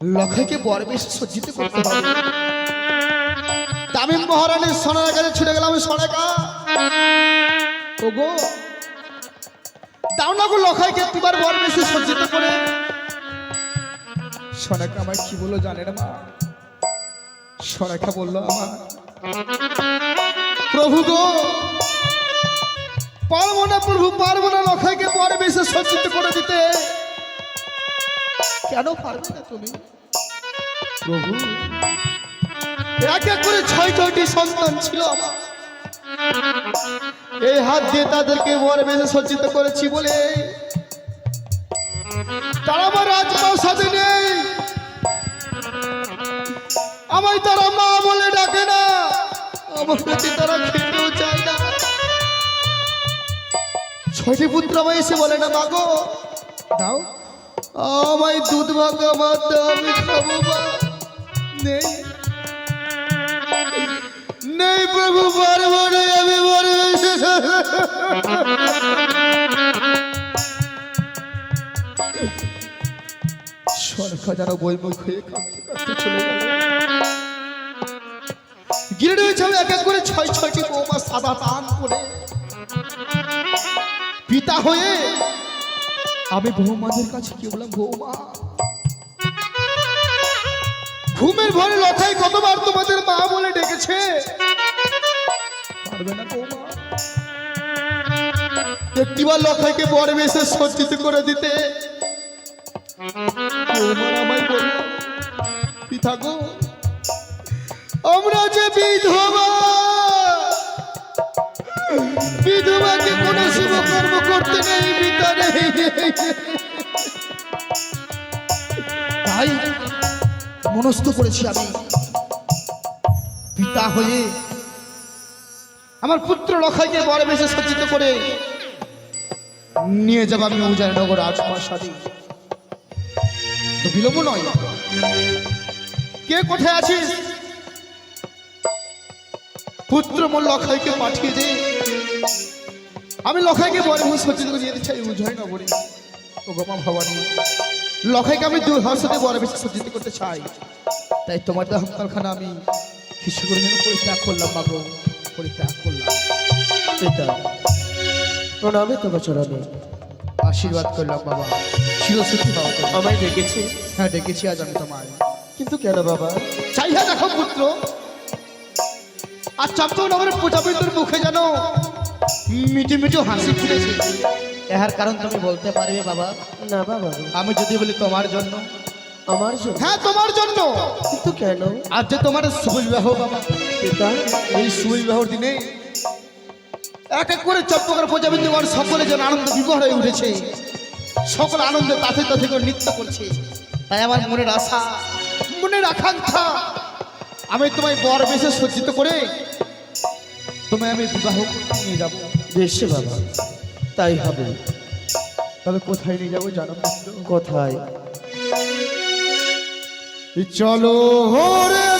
লখাইকে বর বেশি সজ্জিত করতে হবে তামিম মহারানীর সোনার কাছে ছুটে গেলাম সোনাকা। ওগো, দাও না গো লখাইকে তোমার বর বেশি সজ্জিত করে। সোনাকা আমার কি বলল জানে না মা? সোনাকা বলল, আমার প্রভু গো, পারব না প্রভু, পারব না লখাইকে বর বেশি সজ্জিত করে দিতে। কেন পারবে না তুমি? প্রভু। এক এক করে ছয় ছয়টি সন্তান ছিল আমার। এই হাত দিয়ে তাদেরকে বর বেশি সজ্জিত করেছি বলে তারা আমার রাজপ্রাসাদে নেই। আমায় তারা মা বলে ডাকে না। আমার প্রতি তারা খেতেও চায় না। ছয়টি পুত্র আমায় এসে বলে না মাগো দাও। আমায় দুধ ভাঙা দাও আমি খাব মা। নেই। নেই প্রভু, পারব না আমি পারব সরকার যেন বইমুখ হয়ে কাঁদতে চলে গেল। এক এক করে ছয় ছয়টি বৌমা সাদা করে। পিতা হয়ে আমি বৌমাদের কাছে কি বললাম, বৌমা, ঘুমের ভরে লথাই কতবার তোমাদের মা বলে ডেকেছে? পারবে না বৌমা। একটিবার লখাইকে বরে বেশে সজ্জিত করে দিতে। পিতা আমরা যে বিধবা বিধবাকে করতে নেই নেই। তাই মনস্থ করেছি আমি। পিতা হয়ে আমার পুত্র লখাইকে বড় বেশে সজ্জিত করে নিয়ে যাব আমি উজাননগর রাজপ্রাসাদে। তো বিলম্ব নয়। কে কোথায় আছিস? পুত্র মোর লখাইকে পাঠিয়ে দে। আমি লখাইকে বেশে সজ্জিত করে নিয়ে চাই উজয়নগরে ও গোমা ভবানী। লখাইকে আমি দু হাসতে বড় বেশি সজ্জিত করতে চাই। তাই তোমার দেহ কারখানা আমি কিছু করে যেন পরিত্যাগ করলাম বাবু পরিত্যাগ করলাম। পিতা প্রণামে তোমার চরণে। আশীর্বাদ করলাম বাবা চিরশক্তি বাবা। আমায় ডেকেছে। হ্যাঁ ডেকেছি আজ আমি তোমায়। কিন্তু কেন বাবা? চাইয়া দেখো পুত্র। আর চম্পকনগরের প্রজাপতির মুখে যেন মিটি মিটি হাসি ফুটেছে। এর কারণ তুমি বলতে পারবে বাবা। না বাবা। আমি যদি বলি তোমার জন্য। আমার জন্য? হ্যাঁ তোমার জন্য। কিন্তু কেন? আজ যে তোমার শুভ বিবাহ বাবা। পিতা? এই শুভ বিবাহর দিনে এক এক করে চম্পকের প্রজাপতি আমার সকলে যেন আনন্দ বিবাহ হয়ে উঠেছে। সকল আনন্দে তাতে তাতে করে নৃত্য করছে। তাই আমার মনের আশা মনের আকাঙ্ক্ষা আমি তোমায় বর বেশে সজ্জিত করে তোমায় আমি বিবাহ নিয়ে যাব। বেশ বাবা তাই হবে। তবে কোথায় নিয়ে যাব জানো? কোথায়? চলো রে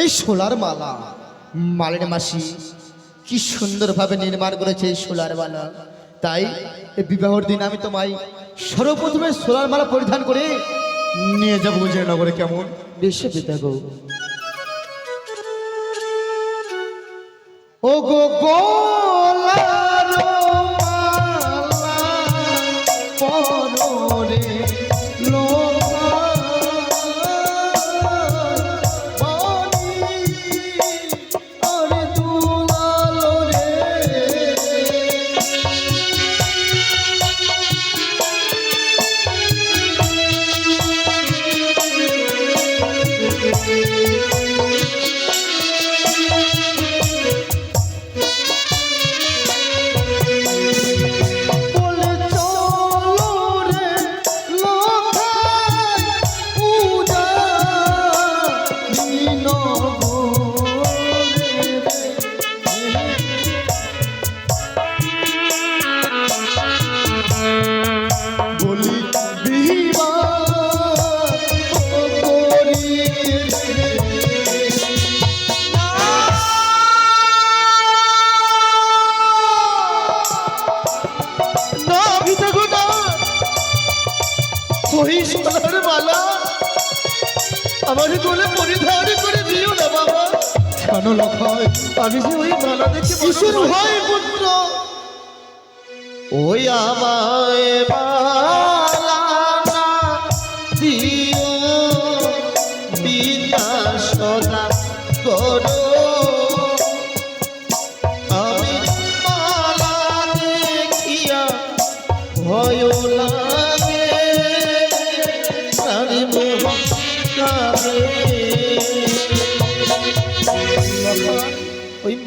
এই সোলার মালা। মালের মাসি কি সুন্দরভাবে নির্মাণ করেছে এই সোলার মালা। তাই এই বিবাহর দিন আমি তোমায় সর্বপ্রথমে সোলার মালা পরিধান করে নিয়ে যাব নগরে কেমন? বেশি পিতা গো। ও গো! গোলার কেন আমি যে ওই মালা দেখে কিশোর হয় পুত্র। ওই আমায় মালা না দিও বিনা সদা করো।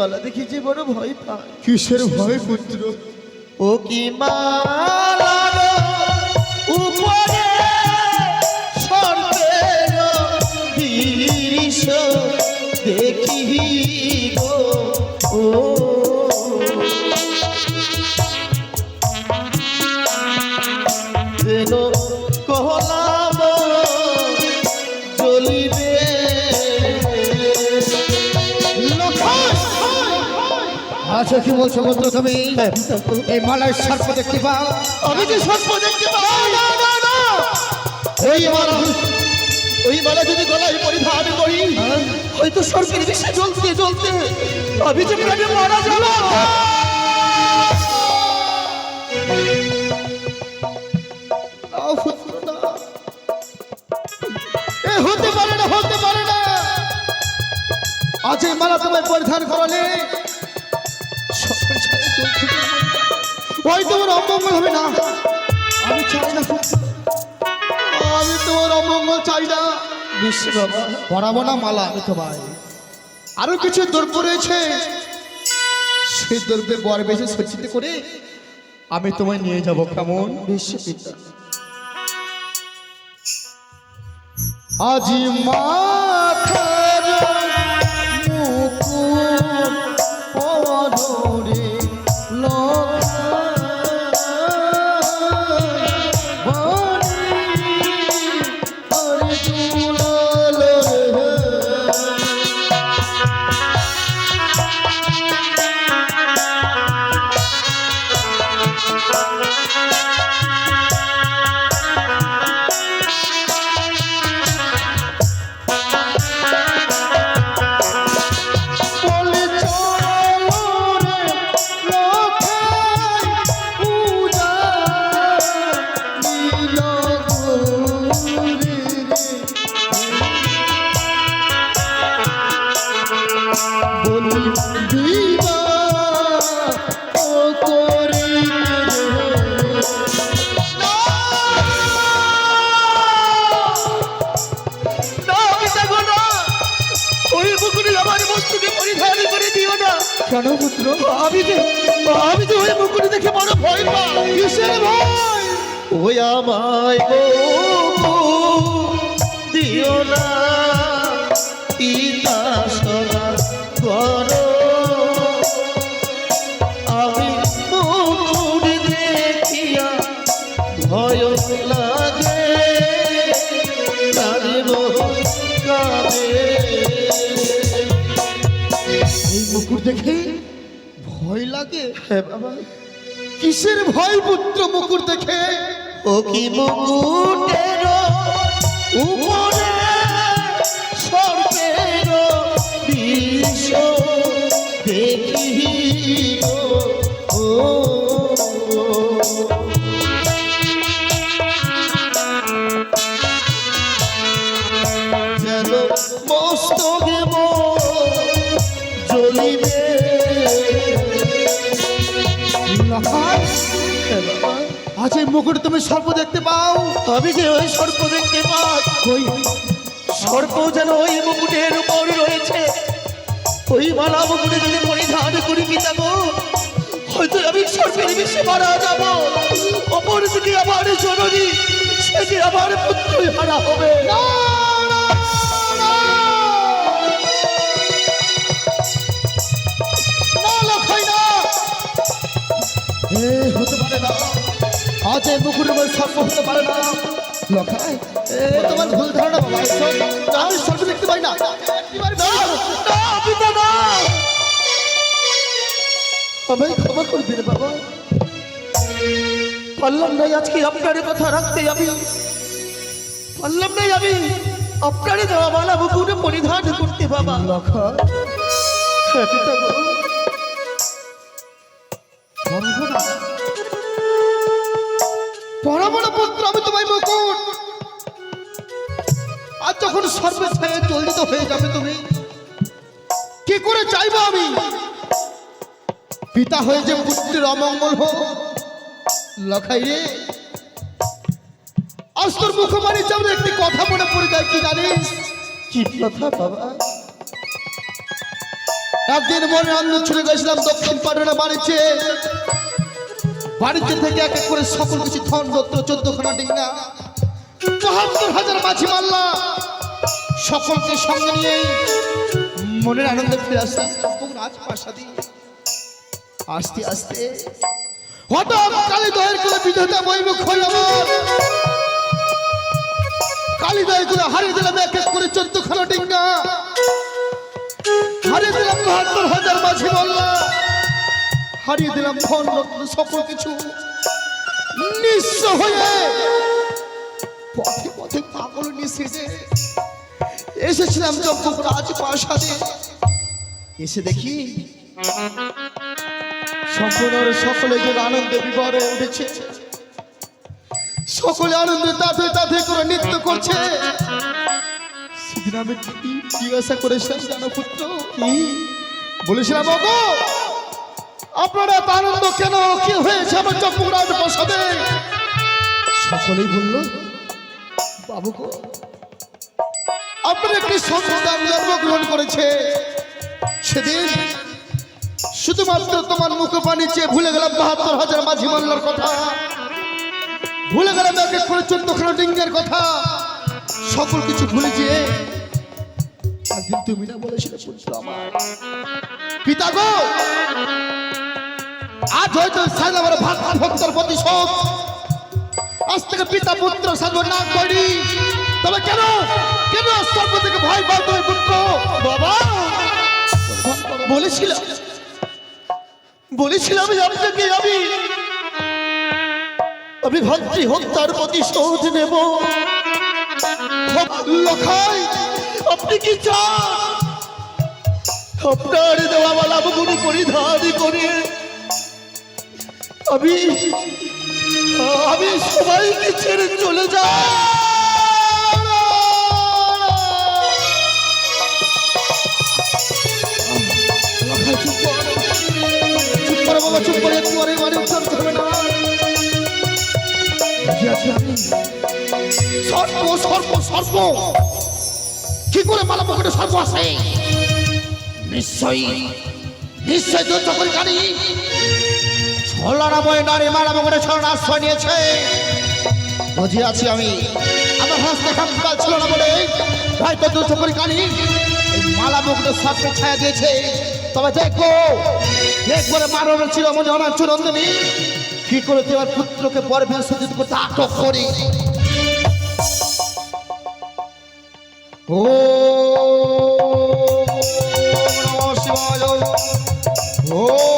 মালা দেখি যে বড় ভয় পায়। কিসের ভয় পুত্র? ও কি মালা আচ্ছা কি বলছো বন্ধু তুমি? এই মালায় সর্প দেখতে পাও। আমি যে সর্প দেখতে পাই। না না না ওই মালা ওই মালা যদি গলায় পরিধান করি হয়তো সর্পের বিষে জ্বলতে জ্বলতে আমি যে প্রাণে মারা যাব। হতে পারে না হতে পারে না। আজ এই মালা তোমায় পরিধান করালে তোমার অমঙ্গল হবে না? আমি চাই না। আমি তোমার অমঙ্গল চাই না। বিশ্ব পরাবো না মালা আমি তোমায়। আরও কিছু দ্রব্য রয়েছে। সেই দ্রব্যে বর বেশি সজ্জিত করে আমি তোমায় নিয়ে যাব কেমন? বিশ্ব পিতা আজি মাথার পরিধান করে দিও না। কেন পুত্র আমি যে আমি যে ওই মুকুট দেখে বড় ভয় না কিসের ভয়? ওই আমায় গো দিও না। পিতা সদা করো দেখে ভয় লাগে। বাবা কিসের ভয় পুত্র মুকুর দেখে? ও কি মুকুটের উপরে সর্বের আজ এই মুকুট তুমি সর্প দেখতে পাও। আমি যে ওই সর্প দেখতে কই? সর্প যেন ওই মুকুটের উপর রয়েছে। ওই মালা মুকুটে যদি পরিধান করি পিতা গো হয়তো আমি সর্পের বিষে মারা যাব। অপর দিকে আমার জননী সে যে আমার পুত্রই হারা হবে। না, মুকুটের মধ্যে সর্প হতে পারে না। লখাই এ তোমার ভুল ধারণা বাবা আমি সর্প দেখতে পাই না। আমায় ক্ষমা করে দিলে বাবা। পারলাম নাই আজকে আপনার কথা রাখতে আমি। পারলাম নাই আমি আপনারে দেওয়া মালা মুকুটে পরিধান করতে বাবা। লখা হ্যাঁ পিতা আমি তোমায় মুকুট। আর যখন সর্বে ছায়ে চলিত হয়ে যাবে তুমি কি করে চাইব আমি? পিতা হয়ে যে পুত্রের অমঙ্গল হোক লখাই রে। আজ তোর মুখবাণী চামড়ে একটি কথা মনে পড়ে যায় কি জানিস? কি কথা বাবা? একদিন মনে আনন্দ ছুটে গেছিলাম দক্ষিণ পাটনা বাড়িতে। বাড়িতে থেকে এক এক করে সকল কিছু ধন রত্ন চোদ্দ খানা ডিঙ্গা বাহাত্তর হাজার মাছি মাল্লা, সকলকে সঙ্গে নিয়ে মনের আনন্দে ফিরে চম্পক রাজপ্রাসাদে আস্তে আস্তে হঠাৎ কালী দয়ের করে বিধতা বৈমুখ হয়ে আমার। কালী দয়ের করে হারিয়ে দিলাম এক এক করে চোদ্দ খানা ডিঙ্গা, হারিয়ে দিলাম বাহাত্তর হাজার মাঝে বললা হারিয়ে দিলাম ধন, রত্ন, সকল কিছু। নিঃস্ব হয়ে পথে পথে পাগল নিঃশেষে এসেছিলাম চম্পক রাজ প্রাসাদে এসে দেখি সম্পূর্ণ সকলে যেন আনন্দে বিবর উঠেছে। সকলে আনন্দে তাতে তাতে করে নৃত্য করছে। সেদিন আমি জিজ্ঞাসা করেছিলাম জানো পুত্র? বলেছিলাম বাবু আপনারা এত আনন্দ কেন? কি হয়েছে আমার চম্পকরাজ প্রসাদে? সকলেই বলল, বাবু আপনার একটি সন্তান জন্মগ্রহণ করেছে। সেদিন শুধুমাত্র তোমার মুখ পানি চেয়ে ভুলে গেলাম বাহাত্তর হাজার মাঝি মাল্লার কথা। ভুলে গেলাম এক এক করে চোদ্দখানা ডিঙ্গের কথা। সকল কিছু ভুলে গিয়ে একদিন তুমি না বলেছিলে পুত্র আমার পিতা গো আজ হয়তো সাইল আমার ভক্ত ভক্তর প্রতি শোক আজ থেকে পিতা, পুত্র সাজব না করি তবে কেন? কেন সর্ব থেকে ভয় পাও তুমি পুত্র? বাবা! বলেছিল বলেছিলাম যে আপনাকে আমি। আমি ভাতৃ হত্যার প্রতিশোধ নেব। লখাই আপনি কি চান? আপনার দেওয়া মালা পরিধান করে আমি আমি সবাইকে ছেড়ে চলে আমি সর্প সর্প সর্প কি করে মালা পকেটে সর্প আসে নিশ্চয়ই নিশ্চয়ই তো চকরি গাড়ি ছলনাময় নারী মালা পকেটে ছলনা আশ্রয় নিয়েছে। বুঝে আছি আমি, আমার হাসতে খামকাল ছিল না বলে হয়তো দু গাড়ি এই মালা মুখটা সর্পে ছায়া দিয়েছে। তবে দেখো, একবারে মানবের ছিল মনে আমার চুরন্দনী কি করে তোমার পুত্রকে পর্বে সজ্জিত করতে আটক করি? ও, নমঃ শিবায়। ও